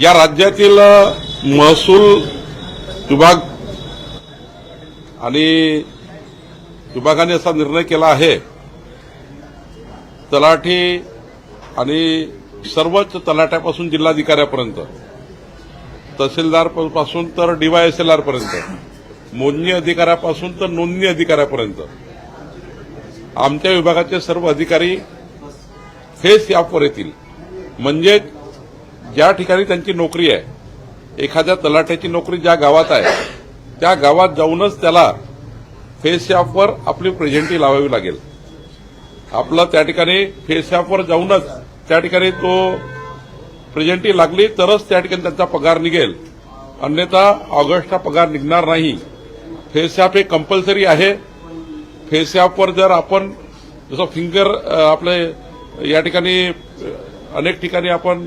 या राज्यातील महसूल विभाग आणि विभागाने असा निर्णय केला आहे. तलाठी आणि सर्वच तलाट्यापासून जिल्हाधिकाऱ्यापर्यंत तहसीलदारपासून तर डीवायएसएलआर पर्यंत मोजणी अधिकाऱ्यापासून तर नोंदणी अधिकाऱ्यापर्यंत आमच्या विभागाचे सर्व अधिकारी फेस ॲपवर येतील म्हणजे ज्या ठिकाणी त्यांची नोकरी आहे एखाद्या तलाट्याची नोकरी ज्या गावात आहे त्या गावात जाऊनच त्याला फेस ॲपवर आपली प्रेझेंटी लावावी लागेल. आपला त्या ठिकाणी फेस ॲपवर जाऊनच त्या ठिकाणी तो प्रेझेंटी लागली तरच त्या ठिकाणी त्यांचा पगार निघेल. अन्यथा ऑगस्टचा पगार निघणार नाही. फेस ॲप हे कंपल्सरी आहे. फेस ॲपवर जर आपण जसं फिंगर आपले या ठिकाणी अनेक ठिकाणी आपण